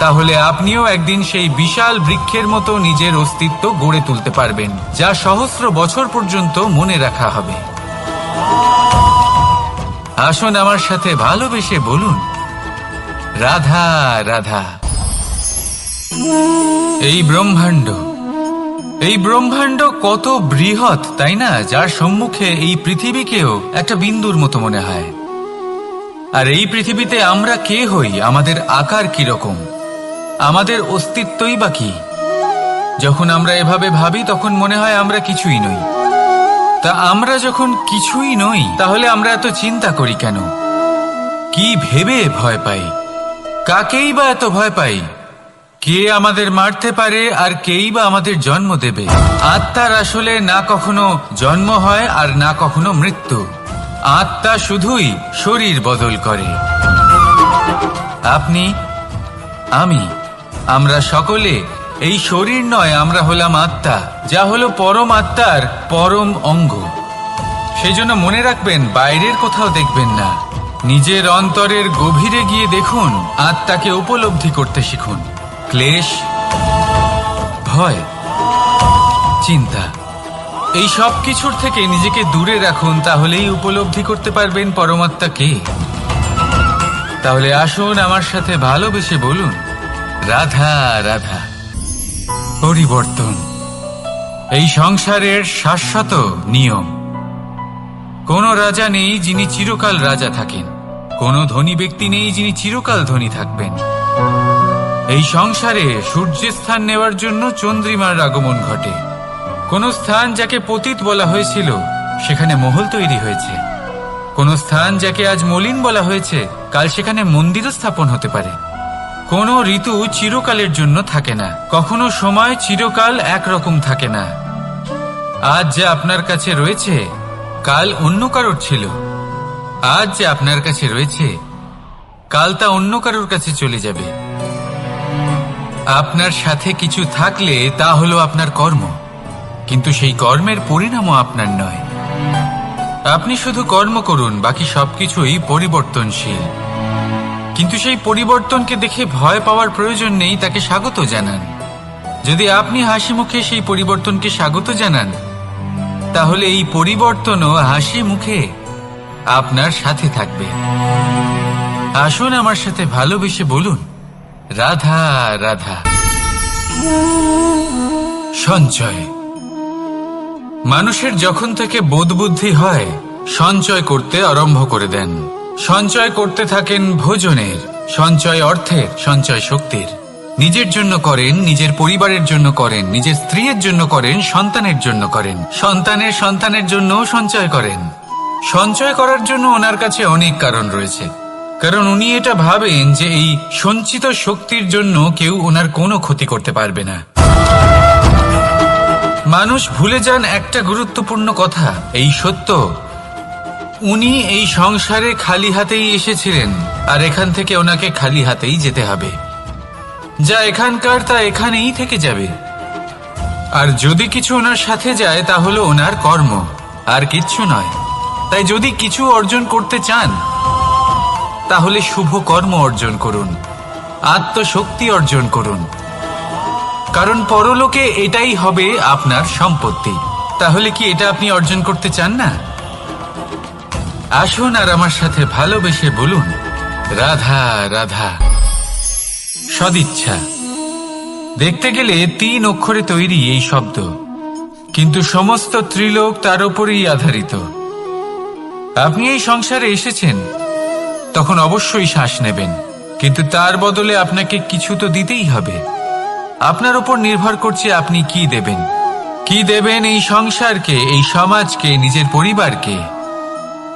তাহলে আপনিও একদিন সেই বিশাল বৃক্ষের মতো নিজের অস্তিত্ব গড়ে তুলতে পারবেন, যা সহস্র বছর পর্যন্ত মনে রাখা হবে। আসুন আমার সাথে ভালোবেসে বলুন, রাধা রাধা। এই ব্রহ্মাণ্ড এই ব্রহ্মাণ্ড কত বৃহৎ, তাই না? যার সম্মুখে এই পৃথিবীকেও একটা বিন্দুর মতো মনে হয়। আর এই পৃথিবীতে আমরা কে হই? আমাদের আকার কীরকম? আমাদের অস্তিত্বই বা কি? যখন আমরা এভাবে ভাবি, তখন মনে হয় আমরা কিছুই নই। তা আমরা যখন কিছুই নই, তাহলে আমরা এত চিন্তা করি কেন? কি ভেবে ভয় পাই? কাকেই বা এত ভয় পাই? কে আমাদের মারতে পারে আর কেই বা আমাদের জন্ম দেবে? আত্মার আসলে না কখনো জন্ম হয় আর না কখনো মৃত্যু। আত্মা শুধুই শরীর বদল করে। আপনি? আমি? আমরা সকলে, এই শরীর নয় আমরা হলাম আত্মা, যা হলো পরম আত্মার পরম অঙ্গ। সেই জন্য মনে রাখবেন, বাইরের কোথাও দেখবেন না। নিজের অন্তরের গভীরে গিয়ে দেখুন, আত্মাকে উপলব্ধি করতে শিখুন। ক্লেশ, ভয়, চিন্তা, এই সব কিছুর থেকে নিজেকে দূরে রাখুন, তাহলেই উপলব্ধি করতে পারবেন পরমাত্মা কে। তাহলে আসুন আমার সাথে ভালোবেসে বলুন রাধা রাধা। পরিবর্তন। এই সংসারের শাশ্বত নিয়ম। কোন রাজা নেই যিনি চিরকাল রাজা থাকেন। কোন ধনী ব্যক্তি নেই যিনি চিরকাল ধনী থাকবেন। এই সংসারে সূর্যের স্থান নেওয়ার জন্য চন্দ্রিমার আগমন ঘটে। কোন স্থান যাকে পতিত বলা হয়েছিল, সেখানে মহল তৈরি হয়েছে। কোন স্থান যাকে আজ মলিন বলা হয়েছে, কাল সেখানে মন্দিরও স্থাপন হতে পারে। কোনো ঋতু চিরকালের জন্য থাকে না। কখনো সময় চিরকাল একরকম থাকে না। আজ যে আপনার কাছে রয়েছে, কাল অন্য কারোর ছিল। আজ যে আপনার কাছে রয়েছে, কাল তা অন্য কারোর কাছে চলে যাবে। আপনার সাথে কিছু থাকলে তা হলো আপনার কর্ম। কিন্তু সেই কর্মের পরিণামও আপনার নয়। আপনি শুধু কর্ম করুন, বাকি সবকিছুই পরিবর্তনশীল। কিন্তু সেই পরিবর্তনকে দেখে ভয় পাওয়ার প্রয়োজন নেই, তাকে স্বাগত জানান। যদি আপনি হাসি মুখে সেই পরিবর্তনকে স্বাগত জানান, তাহলে এই পরিবর্তনও হাসি মুখে আপনার সাথে থাকবে। আসুন আমার সাথে ভালোবেসে বলুন, রাধা রাধা। সঞ্চয়। মানুষের যখন থেকে বোধ বুদ্ধি হয়, সঞ্চয় করতে আরম্ভ করে দেন। সঞ্চয় করতে থাকেন ভোজনের। সঞ্চয় অর্থের, সঞ্চয় শক্তির। নিজের জন্য করেন, নিজের পরিবারের জন্য করেন, নিজের স্ত্রীর জন্য করেন, সন্তানের জন্য করেন। সন্তানের সন্তানের জন্যও সঞ্চয় করেন। সঞ্চয় করার জন্য ওনার কাছে অনেক কারণ রয়েছে। কারণ উনি এটা ভাবেন যে এই সঞ্চিত শক্তির জন্য কেউ ওনার কোনো ক্ষতি করতে পারবে না। মানুষ ভুলে যান একটা গুরুত্বপূর্ণ কথা, এই সত্য। উনি এই সংসারে খালি হাতেই এসেছিলেন, আর এখান থেকে ওনাকে খালি হাতেই যেতে হবে। যা এখানকার তা এখানেই থেকে যাবে। আর যদি কিছু ওনার সাথে যায়, তা হলো ওনার কর্ম, আর কিচ্ছু নয়। তাই যদি কিছু অর্জন করতে চান, তাহলে শুভ কর্ম অর্জন করুন, আত্মশক্তি অর্জন করুন। কারণ পরলোকে এটাই হবে আপনার সম্পত্তি। তাহলে কি এটা আপনি অর্জন করতে চান না? আসুন আর আমার সাথে ভালোবেসে বলুন, রাধা রাধা। সদিচ্ছা। দেখতে গেলে তিন অক্ষরে তৈরি এই শব্দ, কিন্তু সমস্ত ত্রিলোক তার উপরেই আধারিত। আপনি এই সংসারে এসেছেন, তখন অবশ্যই শ্বাস নেবেন, কিন্তু তার বদলে আপনাকে কিছু তো দিতেই হবে। আপনার উপর নির্ভর করছে আপনি কি দেবেন। কি দেবেন এই সংসারকে, এই সমাজকে, নিজের পরিবারকে?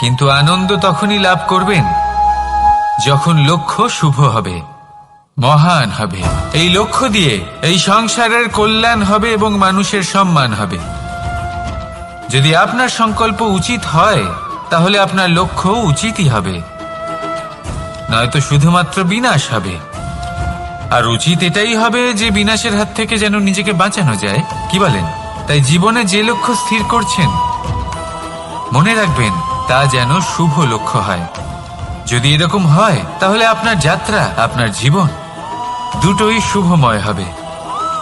কিন্তু আনন্দ তখনই লাভ করবেন, যখন লক্ষ্য শুভ হবে, মহান হবে। এই লক্ষ্য দিয়ে এই সংসারের কল্যাণ হবে এবং মানুষের সম্মান হবে। যদি আপনার সংকল্প উচিত হয়, তাহলে আপনার লক্ষ্য উচিতই হবে। নয়তো শুধুমাত্র বিনাশ হবে। আর উচিত এটাই হবে যে বিনাশের হাত থেকে যেন নিজেকে বাঁচানো যায়। কি বলেন? তাই জীবনে যে লক্ষ্য স্থির করছেন, মনে রাখবেন তা যেন শুভ লক্ষ্য হয়। যদি এরকম হয়, তাহলে আপনার যাত্রা, আপনার জীবন দুটোই শুভময় হবে।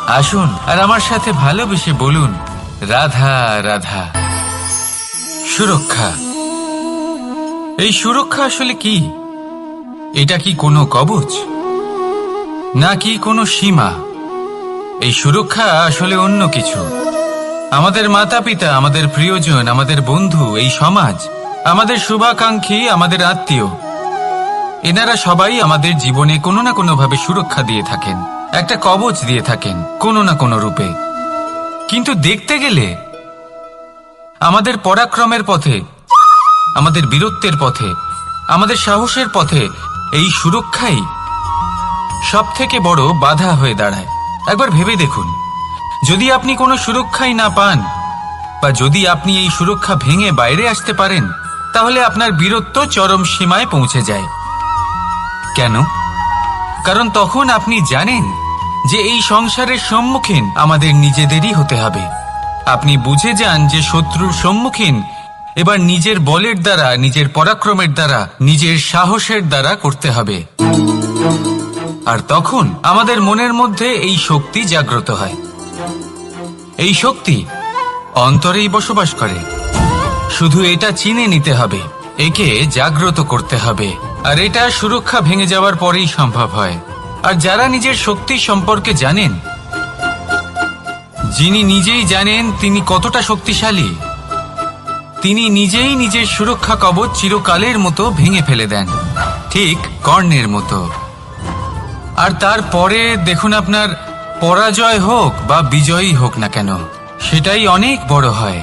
আসুন আর আমার সাথে ভালোবেসে বলুন, রাধা রাধা। সুরক্ষা। এই সুরক্ষা আসলে কি? এটা কি কোনো কবচ? নাকি কোনো সীমা? এই সুরক্ষা আসলে অন্য কিছু। আমাদের মাতা পিতা আমাদের প্রিয়জন, আমাদের বন্ধু, এই সমাজ আমাদের শুভাকাঙ্ক্ষী, আমাদের আত্মীয়। এনারা সবাই আমাদের জীবনে কোনো না কোনো ভাবে সুরক্ষা দিয়ে থাকেন, একটা কবচ দিয়ে থাকেন, কোনো না কোনো রূপে। কিন্তু দেখতে গেলে আমাদের পরাক্রমের পথে, আমাদের বীরত্বের পথে, আমাদের সাহসের পথে এই সুরক্ষাই সব থেকে বড় বাধা হয়ে দাঁড়ায়। একবার ভেবে দেখুন, যদি আপনি কোনো সুরক্ষাই না পান, বা যদি আপনি এই সুরক্ষা ভেঙে বাইরে আসতে পারেন তাহলে আপনার বীরত্ব চরম সীমায় পৌঁছে যায়। কেন? কারণ তখন আপনি জানেন যে এই সংসারের সম্মুখীন আমাদের নিজেদেরই হতে হবে। আপনি বুঝে যান যে শত্রুর সম্মুখীন এবার নিজের বলের দ্বারা, নিজের পরাক্রমের দ্বারা, নিজের সাহসের দ্বারা করতে হবে। আর তখন আমাদের মনের মধ্যে এই শক্তি জাগ্রত হয়। এই শক্তি অন্তরেই বসবাস করে। শুধু এটা চিনে নিতে হবে। একে জাগ্রত করতে হবে। আর এটা সুরক্ষা ভেঙে যাওয়ার পরেই সম্ভব হয়। আর যারা নিজের শক্তি সম্পর্কে জানেন, যিনি নিজেই জানেন তিনি কতটা শক্তিশালী, তিনি নিজেই নিজের সুরক্ষা কবচ চিরকালের মতো ভেঙে ফেলে দেন, ঠিক কর্ণের মতো। আর তারপরে দেখুন আপনার পরাজয় হোক বা বিজয়ী হোক না কেন, সেটাই অনেক বড় হয়।